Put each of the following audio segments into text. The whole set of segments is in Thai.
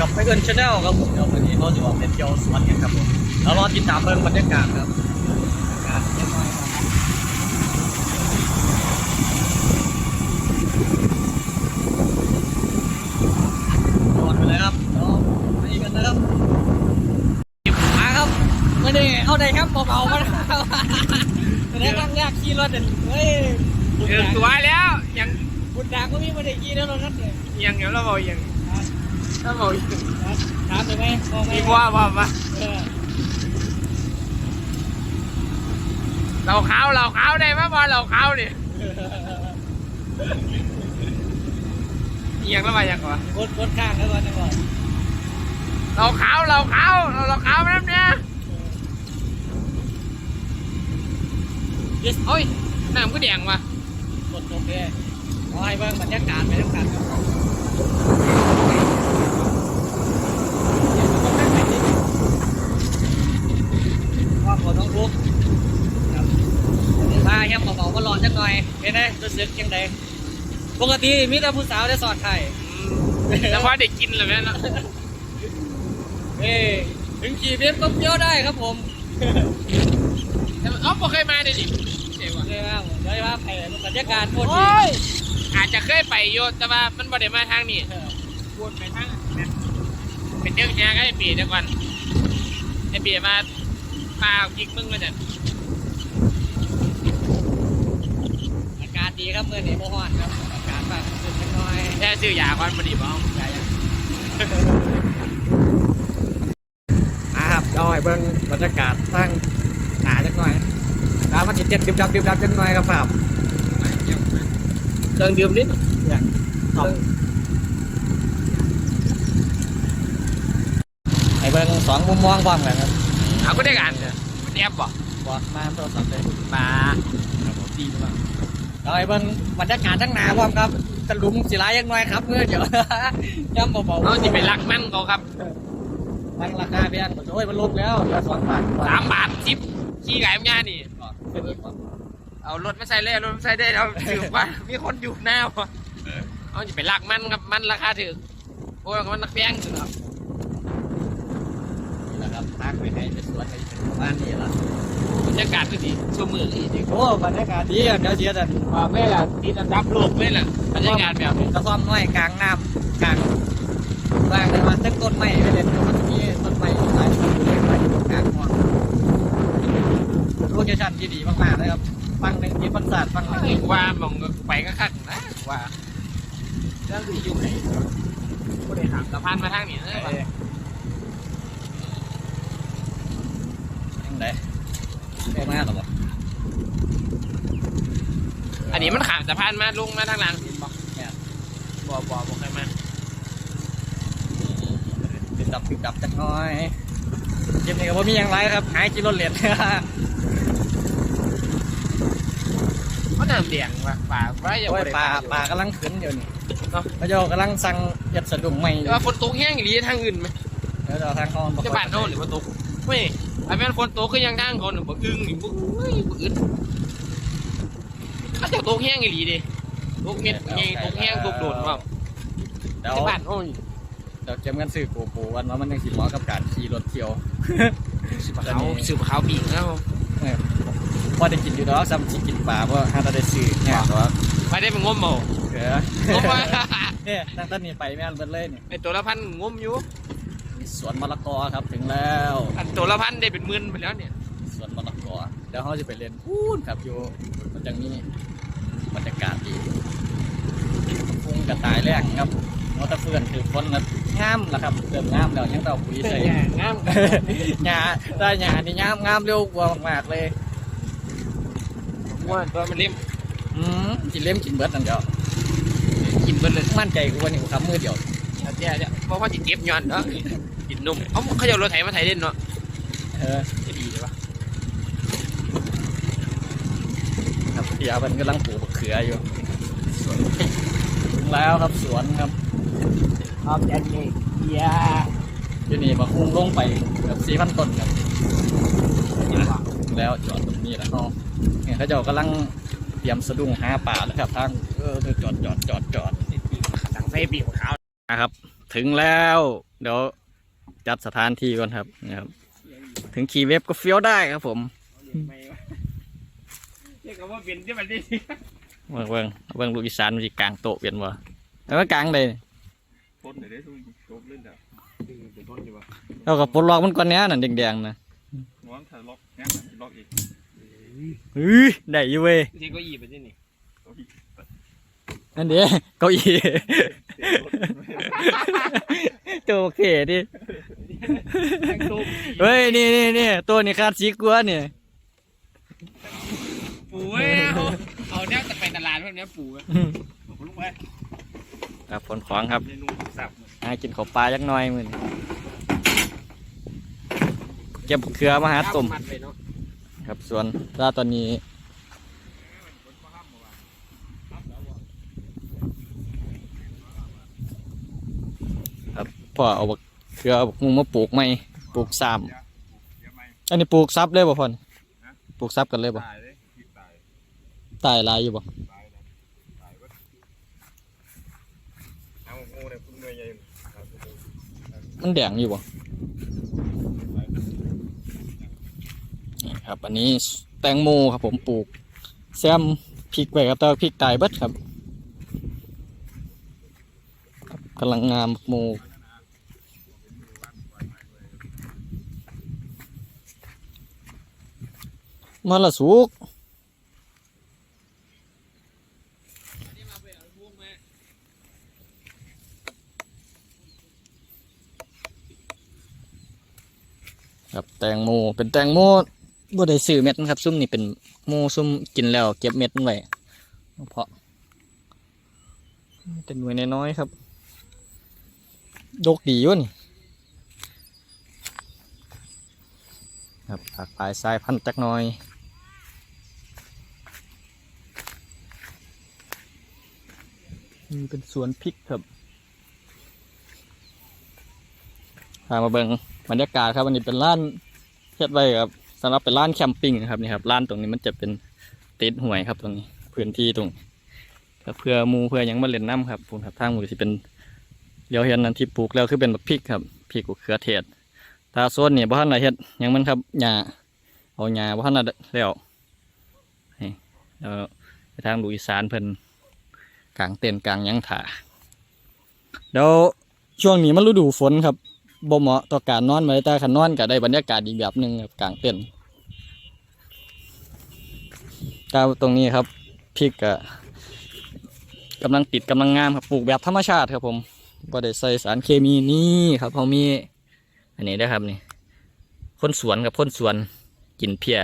กับไปเอินชาแนลครับผมเดี๋ยววันนี้เราจะออกเป็นเที่ยวสวนกันครับผมแล้วรอติดตามเบิ่งบรรยากาศครับบรรยากาศเล็กน้อยครับจอดไปเลยครับเดี๋ยวไปกันนะครับมาครับไม่ได้เอาได้ครับเบาๆมานะครับไม่ได้ตั้งยากขี่รถเด่นเฮ้ยบุญเออดังตัวแล้วยังบุญดังก็มีไม่ได้ขี่แล้วรถนัดเลยยังเดี๋ยวเราบอกยัง เราบอกยังถามได้ไหมบอกไหมมีว่าว่ามาเออเราขาวเราขาวได้ไหมบอลเราขาวเนี่ยยังแล้วมายังวะกดกดข้างแล้วก่อนนะก่อนเราขาวเราขาวเราเราขาวแบบเนี้ยโอ้ยน้ำก็แดงว่ะกดจบเลยเอาให้เบิ่งบรรยากาศไปทั้งกัน ครับว่าขอต้องทุกครับมาแค่เบาๆก็ร้อนจังหน่อยเห็นไหมรู้สึกยังไงปกติมีแต่ผู้สาวได้สอดไข่แล้วพอได้กินเลยแม่เนาะเอ้ยถึงขี่เบียร์ก็เที่ยวได้ครับผมแต่อ๋อบ่เคยมาเลยดิเจ๋งว่ะเลยว่าผมเลยว่าไปบรรยากาศโคตรดีโอ้ยอาจจะเคยไปโยแต่ว่ามันบ่ได้มาทางนี้เออวนไปทางนั้นเป็นเรื่องแย่ก็ไอ้ปีเดียวกันไอ้ปีมา ปลาพริกมึงมาจากอากาศดีครับเมื่อนี้โมฮอนครับอากาศแบบสุดจังน้อยแค่ซื้อยาก่อนพอดีบ้างใหญ่ยังอ่าครับเอาให้เบิ่งบรรยากาศตั้งหนาจังหน่อยน้ำมันจะเจ็ดดิบดับดิบดับจังหน่อยครับครับเครื่องดื่มนิดอย่าง top ให้เบิ่งสองมุมมองความกันครับ เอาก็ได้กันเนี่ยมันแอบบอกบอกมาโทรศัพท์เลยมาครับผมดีมากเอาให้เบิ่งบรรยากาศทั้งหนาความครับตะลุมสิร้ายยังน้อยครับเมื่อเดี๋ยวย่ำเบาๆเอาจะไปรักมันเขาครับตั้งราคาเพียงโอ้ยมันลดแล้วเหลือสองบาทสามบาทสิบขี้ไก่มงานนี่เอารถมาใส่เลยเอารถมาใส่ได้เอาถือว่ามีคนอยู่หน้าวะเอาจะไปรักมันครับมันราคาถึงโอ้ยมันนักแพงสุดครับ นี่แหละครับพั กไปให้ไปสวนให้เป็นบ้านนี่ละบรรยากาศก็ดีชั่วมือก็ดีโอ้บรรยากาศดีอะเดี๋ยวเสียแต่ว่าไม่ล่ะติดอันดับโลกไม่ล่ะบรรยากาศแบบนี้กระซ่อมน้อยกลางน้ำกลางกลางเลยมาตั้งต้นไม้ไปเลยมันจะมีต้นไม้หลายต้นอยู่เลยอยู่กลางหัวโลเคชั่นที่ดีมากๆเลยครับฟังหนึ่งที่ฟันศาสตร์ฟังหนึ่งว่ามองไปก็คักนะว่าเรื่องที่อยู่ไหนก็ได้ถามสะพานมาทางนี้เออยังไงได้มากหรอ อันนี้มันขาม สะพานมาลงมาทางหลังเห็นบอกบ่บ่บ่เคยมาติดดับติดดับจักหน้อยเกมนี้ก็บ่มีอย่างไรครับ หายกินรถเหรียญเขาน้ำเดียงว่ะป่าไว้อย่าโอ้ยบ่ได้ปลาปลากำลังขึ้นอยู่นี่เนาะพระเจ้ากำลังสั่งเห็ดสะดุ้งใหม่อยู่แต่ว่าฝนตกแห้งอย่างนี้ทางอื่นไหมเดี๋ยวเราทางเขาบอกจะบ้านโน่นหรือว่าตกไม่ไอ้แม่นฝนตกคือยังทางเขาหนึ่งบ่อึ้งหรือบ่อุ้ยบ่อึดเขาจะ ตกแห้งอย่างนี้ดิตกเม็ดไงตกแห้งตกโดดว่าเดี๋ยวจะบ้านโน่นเดี๋ยวเก็บเงินซื้อโกโปรวันว่ามันยังสิเหมาะกับการขี่รถเที่ยว สืบเขาสืบเขาบีกแล้วพอได้กินอยู่ดอกซ้ำสิกินปลาเพราะหาแต่ได้ซื้อเนี่ยตัวไปได้เป็นงมเมาเขืองมว่าเนี่ยตั้งแต่นี้ไปแม่นเบิดเลยนี่ไอตัวละพันงมอยู่สวนมะละกอครับถึงแล้วอันตัวละพันได้เป็นหมื่นไปแล้วเนี่ยสวนมะละกอเดี๋ยวเขาจะไปเรียนพูนครับอยู่มันจะมี บรรยากาศดีฟุ้งกระต่ายแรกครับมอเตอร์เฟื่อนคือคนนะงามละครับเริ่มงามแล้วยังเต่าปุ๋ยใส่งามหญ้าได้หญ้านี่งามงามเร็วกว่ามากๆเลยว่าตัวมันเล่มอืมกินเล่มกินเบิดนั่นเดียวกินเบิดเลยมั่นใจกูว่านี่กูทำมือเดียวเดี๋ยวเดี๋ยวเพราะว่าจิเก็บย้อนเนาะกินนมเขาเขาจะเอารถไถมาไถเล่นเนาะเออจะดีเลยปะครับเดี๋ยวมันกำลังปลูกมะ เขืออยู่ถึงแล้วครับสวนครับออบจันนี่ยาอยู่นี่มาคุ้งลงไปเกือบสี่พันต้นครับถึงแล้วจอดตรงนี้แล้วเขาเนี่ยเขาเจ้ากำลังเตรียมสะดุ้งหาป่าแล้วครับทางเออจอดจอดจอดจอดสั่งไฟปีกขาวนะครับ ถึงแล้ว เดี๋ยวจัดสถานที่ก่อนครับนะครับ ถึงขี่เว็บก็เฟี้ยวได้ครับผมเรียกว่าเป็นที่มันดี เบิ่งเบิ่งเบิ่งลูกอีสานมันสิกลางโต๊ะเปลี่ยนบ่แล้วก็กลางเลยต้นไหนได้ทุกจบเล่นแบบเป็นต้นดีวะเราก็ปลดล็อกมันก่อนเนี้ยน่ะแดงๆนะน้องถ่ายล็อกแง่ล็อกอีกเฮ้ยได้อยู่เว้ยเรียกว่าอีเป็นที่นี่นั่นเด้เก้าอี้ตัวโอเคดิเฮ้ยนี่นี่นี่ตัวนี้คาดสีกลัวเนี่ยปูเว้ย เอาเอาเนี่ยจะไปตลาดพวกเนี้ยปูเว้ยผมลุกไปครับผลของครับเมนูสับหากินข้าวปลาจักหน่อยมื้อนี้เก็บเครือมาหาต้มมัดเลยเนาะครับส่วนถ้าตอนนี้ครับพ่อเอาบักเครือเอาบักมุงมาปลูกไหมปลูกสามเดี๋ยวไม่อันนี้ปลูกซับเลยบ่พ่อนปลูกซับกันเลยบ่ ตายเลยคิดตาย ตายลายอยู่บ่ตายแล้วตายวัดเอางูเนี่ยคุณเมย์ใหญ่มันแดงอยู่บ่นี่ครับอันนี้แตงโมครับผมปลูก แซมพริกไว้ครับแต่พริกตายเบิดครับครับกำลังงามโมมาละสุก นี่มาไปเอาพวกมา ครับ แตงโมเป็นแตงโมบ่ได้ซื้อเม็ดนะครับ ซุ่มนี่เป็นโมซุ่มกินแล้ว เก็บเม็ดมันไว้เพาะเป็นหน่วยน้อยๆครับดกดีอยู่นี่ครับหลากหลายสายพันจักน่อยนี่เป็นสวนพริกครับพามาเบิงบรรยากาศครับอันนี้เป็นร้าน เฮ็ดไว้ครับสำหรับเป็นร้านแคมปิ้งนะครับนี่ครับร้านตรงนี้มันจะเป็นติดห่วยครับตรงนี้พื้นที่ตรงก็เพื่อมูเพื่อยังมาเล่นน้ำครับผมครับทางมูสิเป็นเดี๋ยวเห็นนั้นที่ปลูกแล้วคือเป็นบักพริกครับพริกกับเขือเทศตาโซนนี่บ้านไหนเฮ็ดยังมันครับหญ้าเอาหญ้าบ้านน่ะแล้วนี่แล้วไปทางดูอีสานเพิ่นกลางเต็นกลางยังถาเดี๋ยวช่วงนี้มันฤดูฝนครับ บ่เหมาะต่อการนอนไว้แต่ขันนอนก็ได้บรรยากาศอีกแบบหนึ่งครับกลางเต็นท์ตาตรงนี้ครับพริกก็กำลังติดกำลังงามครับปลูกแบบธรรมชาติครับผมบ่ได้ใส่สารเคมีนี่ครับเขามีอันนี้นะครับนี่คนสวนกับคนสวนกินเพีย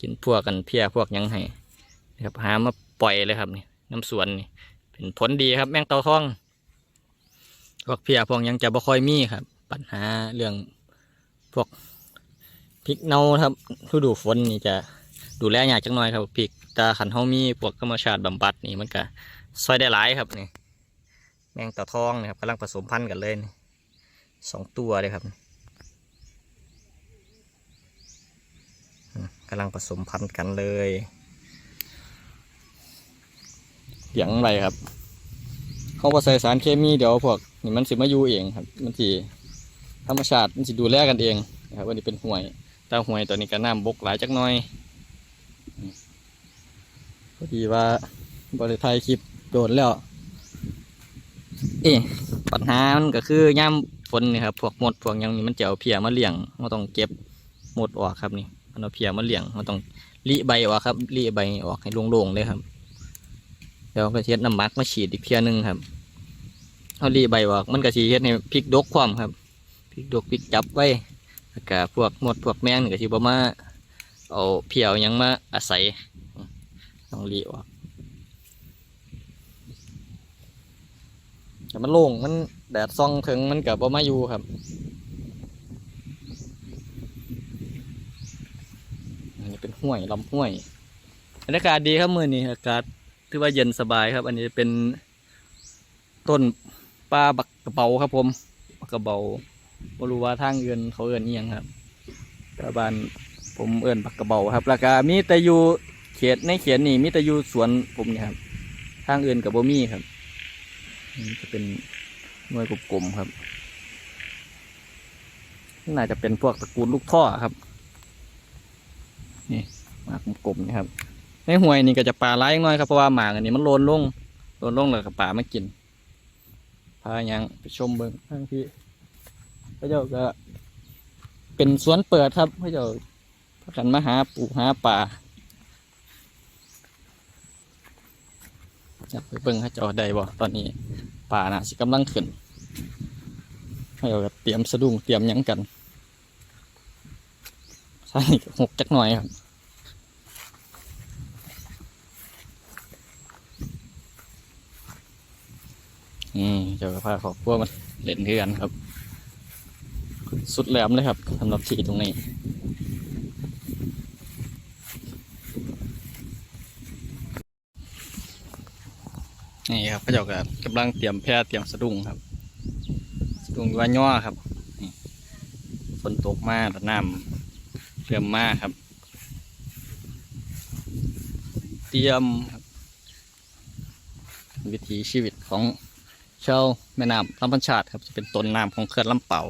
กินพวกกันเพียพวกยังให้นะครับหามาปล่อยเลยครับนี่น้ำสวนนี่เป็นผลดีครับแมงเต่าทองพวกเพียพวกยังจะบ่ค่อยมีครับ ปัญหาเรื่องพวกพริกเน่าครับฤดูฝนนี่จะดูแลยากจังหน่อยครับพริกตาขันเฮามีพวกธรรมชาติบำบัดนี่มันก็ซอยได้หลายครับนี่แมงตะทองนะครับกำลังผสมพันธุ์กันเลยสองตัวเลยครับกำลังผสมพันธุ์กันเลยเลี้ยงอะไรครับเขาบ่ใส่สารเคมีเดี๋ยวพวกนี่มันสิมาอยู่เองครับ มันสิ รรมชาติมันสิดูแลกันเองนะครับวันนี้เป็นห่วยแต่ห่วยตัวนี้ก็น้ำบกหลายจักหน่อยพอดีว่าบริไทยคลิปโดนแล้ว เอ๊ปัญหามันก็คือย่ำฝนนี่ครับพวกหมดพวกยังนี่มันเจะเอาเพียมาเลี้ยงเราต้องเก็บหมดออกครับนี่มันเอาเพียมาเลี้ยงเราต้องรีใบออกครับรีใบออกให้โล่งๆเลยครับเดี๋ยวก็เช็ดน้ำมักมาฉีดอีกเพียหนึงครับเขารีใบบอกมันก็สีเฮ็ดให้พริกดกความครับ พริกดกพริกจับไว้แล้วก็พวกหมดพวกแมงนี่ก็สิบ่มาเอาเพียวยังมาอาศัยต้องรีออกแต่มันโล่งมันแดดส่องถึงมันกับบ่มาอยู่ครับอันนี้เป็นห้วยลำห้วยบรรยากาศดีครับมือนี้อากาศถือว่าเย็นสบายครับ อันนี้เป็นต้นปลาบักกระเบาครับผมบักกระเบา บรูว่าทางเอื่นเขาเอื่นนี่ยังครับแต่บ้านผมเอื่นบักกระเบาครับแล้วก็มีแต่อยู่เขตในเขตนี่มีแต่อยู่สวนผมนี่ครับ ทางเอื่นกับบ่มีครับนี่จะเป็นหน่วยกลมๆครับ น่าจะเป็นพวกตระกูลลูกท่อครับ นี่หมากกลมๆนี่ครับ ในห้วยนี่ก็จะปลาร้ายน้อยครับเพราะว่าหมากอันนี้มันโลนลงโลนลงแล้วก็ปลามากินพายังไปชมเบิ้งทั้งที่ ระเจ้าก็ เป็นสวนเปิดครับพระเจ้าพากันมาหาปูหาป่าอยากไปเบิ้งพระเจ้าได้บ่ตอนนี้ป่าน่ะสิกำลังขึ้นพระเจ้าก็เตรียมสะดุ้งเตรียมหยังกันใช่หกจักหน่อยครับนี่เจ้าก็พาครอบครัวมาเล่นด้วยกันครับ สุดแหลมเลยครับสำหรับที่ตรงนี้ นี่ครับพระเจ้าก็กำลังเตรียมแพร่เตรียมสะดุ้งครับ สะดุ้งว่าย่อครับฝนตกมาแต่น้ำเริ่มมาครับ เตรียมครับวิถีชีวิตของชาวแม่น้ำลำพันชาติครับ จะเป็นต้นน้ำของเขื่อนลำเป่า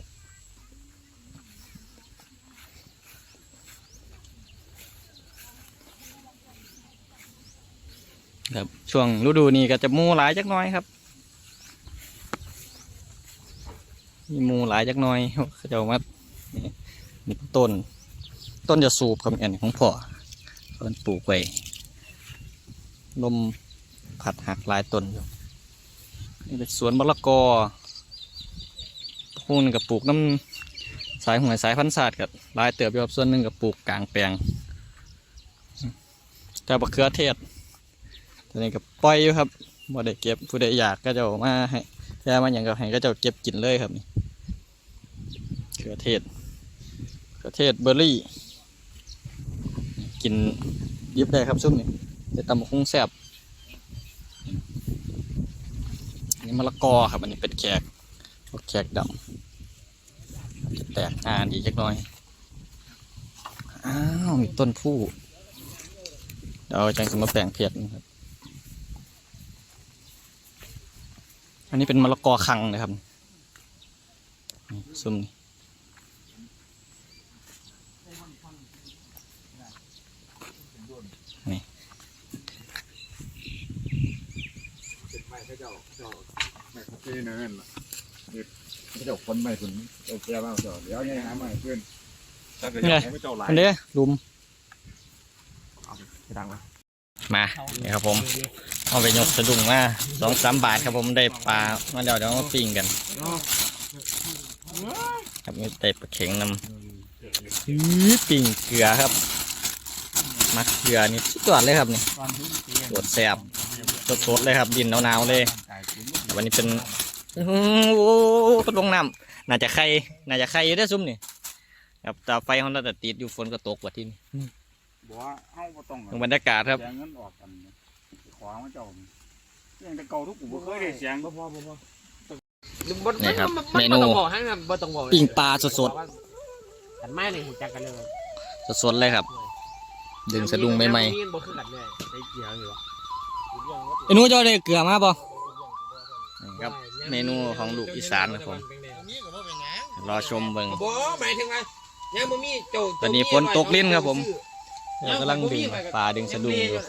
ครับ ช่วงฤดูนี้ก็จะมูหลายจักน้อยครับ มีมูหลายจักน้อยเขาจะเอามานี่ต้น ต้นจะสูบครับอันของพ่อเพิ่นปลูกไว้ลมผัดหักหลายต้นอยู่นี่เป็นสวนมะละกอพวกนึงกับปลูกน้ำสายหวยสายพันธุ์ศาสตร์กับลายเติบอยู่ครับส่วนหนึ่งกับปลูกกลางแปลงแต่บะเขือเทศ ตอนนี้ก็ปล่อยอยู่ครับบ่ได้เก็บผู้ใดอยากก็จะเอามาให้แค่มาอย่างกับให้ก็จะเก็บกินเลยครับนี่เขือเทศเขือเทศเบอร์รี่ กินยิบได้ครับซุ่มนี่จะตำคุ้งแซ่บอันนี้มะละกอครับ อันนี้เป็นแขกพวกแขกดำจะแตกอ่านอีกจักหน่อย อ้าว มีต้นผู้เดี๋ยวจังสมาแปลงเพียดนะครับ อันนี้เป็นมะละกอคังนะครับซุ่มนี่นี่ไม่เขาจ้าเจ้าไม่เขาเทเนินล่ะเด็กเขาจ้าคนไม่ถึงโอเคบ้างเจ้าเดี๋ยวยังหาใหม่เพื่อนถ้าเกิดยากให้เจ้าหลายอันเด้ลุมดังละมานี่ครับผม เอาไปยกสะดุ้งมาสองสามบาทครับผมได้ปลามาเดี๋ยวเดี๋ยวมาปิ้งกัน ครับมีเตะปลาเข็งนำอื้อปิ้งเกลือครับมักเกลือนี่สุดยอดเลยครับนี่สดแซ่บสดๆเลยครับ ดินหนาวๆเลยแต่วันนี้เป็นอื้อหือโอ้ตกลงน้ำน่าจะไข่น่าจะไข่อยู่ได้อซุ้มนี่ครับแต่ไฟของเราแต่ติดอยู่ฝนก็ตกกว่าที่นี่บอกว่าเอ้าก็ต้องดูบรรยากาศครับ วางว่าเจ้าอย่างแต่เก่าทุกกูบ่เคยได้เสียงบ่พอบ่พอนี่ครับมัเมนูบ่ต้องบอกให้นะบ่ต้องบอกปิ้งปลาสดกันไม่เลยหูจักกันเลยๆสดๆเลยครับ ดึงสะดุ้งใหม่ๆบ่คือกันเลยใส่เกียร์อยู่วะๆไอ้หนู้จะได้เกลือมาป่ะครับเมนูของลูกอีสานครับผมรอชมเบิ่งบ่หมายถึงว่ายังบ่มีโจตอนนี้ฝนตกลิ้นครับผมเรากำลังดึงปลาดึงสะดุ้งอยู่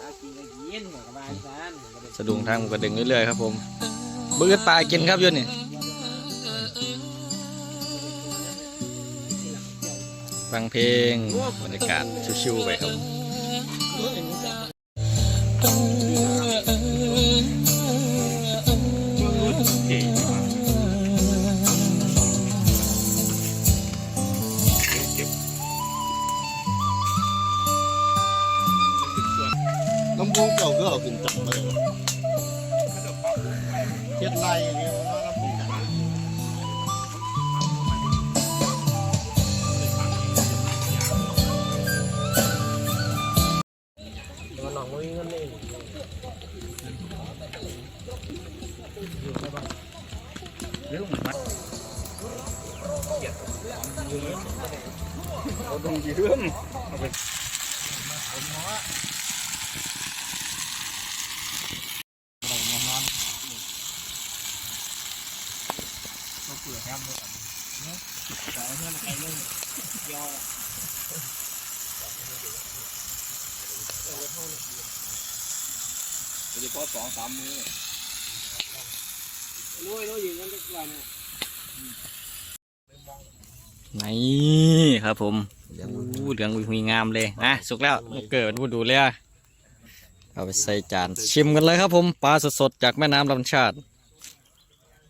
สะดุ้งทางก็ดึงเรื่อยๆครับผมเบื่อปลากินครับยุ่นี่ฟังเพลงบรรยากาศชิวๆไปครับ เขาต้องยืมเเพื่อนใครเรื่องยอโดยเฉพาะสองสามมือรู้รู้อยู่กันทุกวัน นี่ครับผมอู้เหลืองหุยงามเลยนะสุกแล้วลูกเกิดผู้ดูเลยเอาไปใส่จานชิมกันเลยครับผมปลาสดๆจากแม่น้ำลำชาติ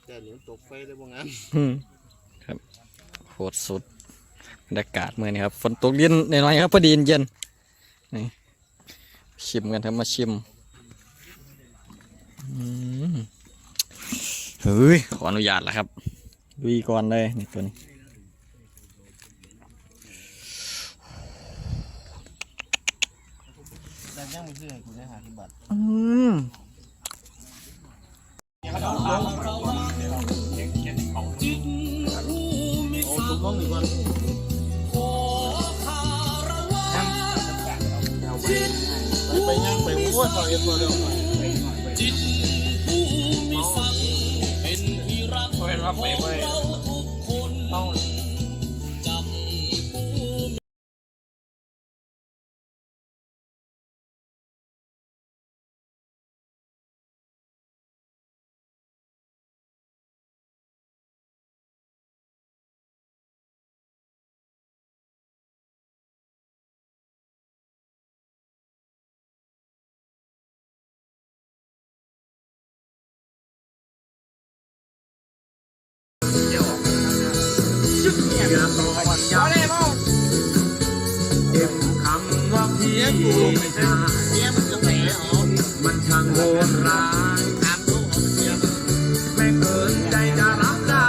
แต่หนูตกไฟได้บ่งามอืมครับโคตรสุดบรรยากาศเมื่อนี้ครับฝนตกเย็นหน่อยๆครับพอดีเย็นนี่ชิมกันครับมาชิมอืมเฮ้ยขออนุญาตแล้วครับลุยก่อนเลยนี่ตัวนี้ แต่ ยังไม่ซื้อให้กูได้หาที่บัตรอืมโอ้ถูกต้องดีกว่าไปย่างไปโอ้ยต่อเอ็มตัวเดียวหน่อย เมียมันจะแหมออกมันช่างโหดร้ายถามลูกของเมียมันไม่เกินใจจะรับได้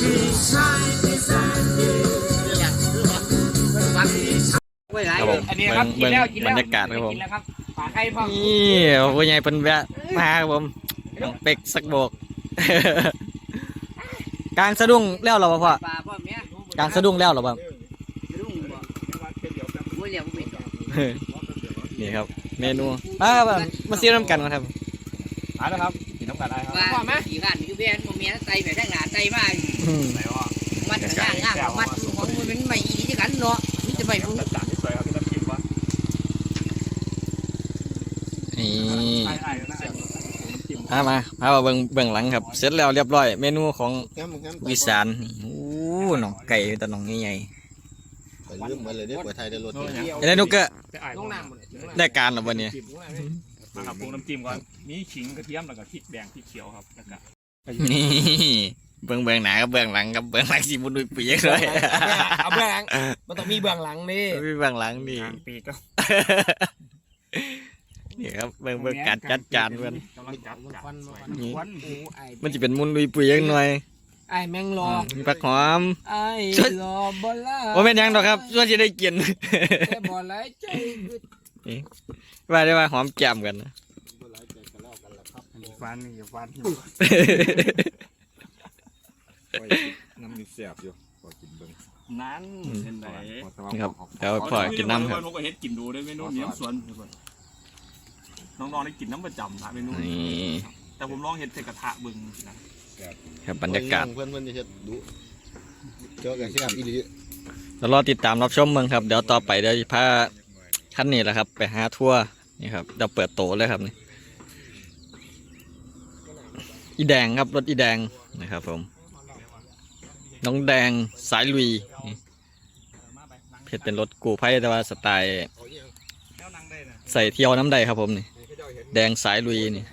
พี่ชายที่แสนดีอยากซื้อวะวันนี้ครับผมอันนี้เบิ่ครับงกินเบิ่งแล้วกินบแล้รวรยากาศครับผมกินแล้วครับปลาไข่พ่อนี่โอ้ยใหญ่เป็นแวะมาครับผมน้องเป็กสักโบกกลางสะดุ้งแล้วเหรอพ่อปลาพ่อเมียกลางสะดุ้งแล้วเหรอพ่อ รุ่งบ่โอ้ยเดี๋ยวผมเป็น นี่ครับ เมนูมาครับมาซีน้ำกันนะครับมาแล้วครับกินน้ำกันได้ครับปลาไหมขี่กันคือเบี้ยนพ่อเมียใส่ไปทางหน้าใส่มาอืมไหนวะมัดทางง่างมัดของมันเป็นไม่ดีกันเนาะนี่จะไม่รู้จัดจานที่สวยครับพี่น้ำจิ้มวะนี่ไอ้ไอ้นะน้ำจิ้มมามามาเบิ่งเบิ่งหลังครับ เสร็จแล้วเรียบร้อย เมนูของแง้มแง้มวิสานนี่โอ้หน่องไก่แต่หน่องใหญ่ไป ลืมไปเลยเด้อไปไทยได้รถโอ้ยเนี่ยๆไอ้นุกเกอร์ลงน้ำหมดเลยได้การหรอวันนี้มาครับปรุงน้ำจิ้มก่อนมีขิงกระเทียมแล้วก็พริกแดงพริกเขียวครับแล้วก็นี่เบื้องเบื้องหน้ากับเบื้องหลังกับเบื้องหลังสิบุญดุยปีกเลยเอาเบื้องหลังมันต้องมีเบื้องหลังนี่มีเบื้องหลังนี่ปีกก็นี่ครับเบื้องเบื้องการจัดจานเพื่อนกำลังจับจับควันนี่ควันโอ้ไอ้มันจะเป็นมุนดุยปีกหน่อย ไอ้แมงรอมีผักหอมไอ้รอบ่ละว่าเป็นหยังดอกครับส่วนจะได้กินแต่บ่ไหลใจว่าได้ว่าหอมแก้มกันนะฟันนี่ฟันน้ำมีเสียบอยู่พอกินเบิ่งนั้นเป็นไหนนี่ครับเดี๋ยวพอกินน้ำครับผมก็เฮ็ดกินดูด้วยเมนูเลี้ยงสวนน้องๆได้กินน้ำประจำนะเมนูนี่ แต่ผมลองเฮ็ดใส่กระทะบึงนะครับบรรยากาศเพื่อนเพื่อนจะเฮ็ดดูเจอกันที่อะอีหลีเรารอติดตามรับชมเมืองครับ เดี๋ยวต่อไปเดี๋ยวจะพาขั้นนี้แหละครับ ไปหาทัวร์นี่ครับเดี๋ยวเปิดโตะเลยครับนี่อีแดงครับรถอีแดงนะครับ ผม น้องแดงสายลุยนี่เพชรเป็นรถกูไพ่แต่ว่าสไตล์ใส่เที่ยวน้ำใดครับผมนี่ แดงสายลุยนี่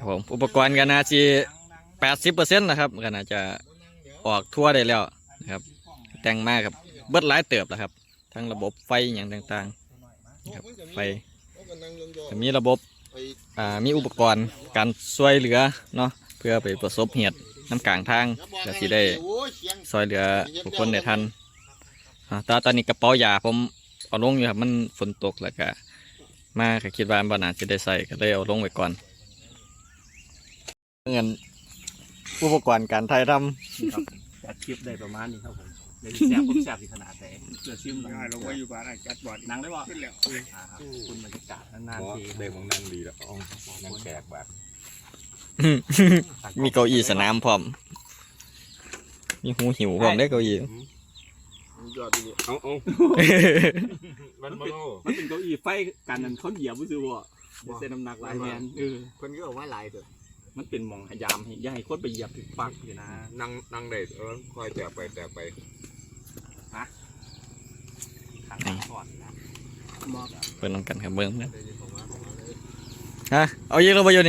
ครับผมอุปกรณ์กันนาจีแปดสิบเปอร์เซ็นต์นะครับก็น่าจะออกทั่วได้แล้วนะครับแต่งมากครับเบิดหลายเติบแล้วครับ ทั้งระบบไฟอย่างต่างๆนะครับไฟมีระบบอ่ามีอุปกรณ์การช่วยเหลือเนาะเพื่อไปประสบเหตุน้ำกลางทางเพื่อสิได้ช่วยเหลือผู้คนได้ทันอ่าแตอนตอนนี้กระเป๋ายาผมเอาลงอยู่ครับมันฝนตกแล้วก็มาก็คิดว่าบ้านอาจจะได้ใส่ก็เลยเอาลงไว้ก่อน เงินอุปกรณ์การถ่ายทำจัดคลิปได้ประมาณนี้ครับผมเดี๋ยวแซ่บผมแซ่บที่ขนาดไหนเพื่อชิมได้ลงไว้อยู่บ้านจัดบอดนังได้บ่ขึ้นแล้วคุณบรรยากาศนานเพราะๆทีเด็กมองนั่งดีแล้วอ๋อนั่งแขกแบบมีเก้าอี้สนามพร้อม มีหูหิวพร้อมได้อเก้าอี้ ยอดดีเอาเอามันมาโลมันเป็นเก้าอี้ไฟกันนั่นเขาเหยียบบ่ซื้อบ่เดี๋ยวเส้นน้ำหนักหลายแมนเออคนก็บอกว่าหลายเถอะ มันเป็นหมองหยามให้อย่าให้คนไปเหยียบถึงฟักอยู่นะนั่งนั่งได้เออคอยแตะไปแตะไปทางก่อนนะเปิดน้ำกันครับเบิ้งนะฮะเอายิงลงไปอยู่นี่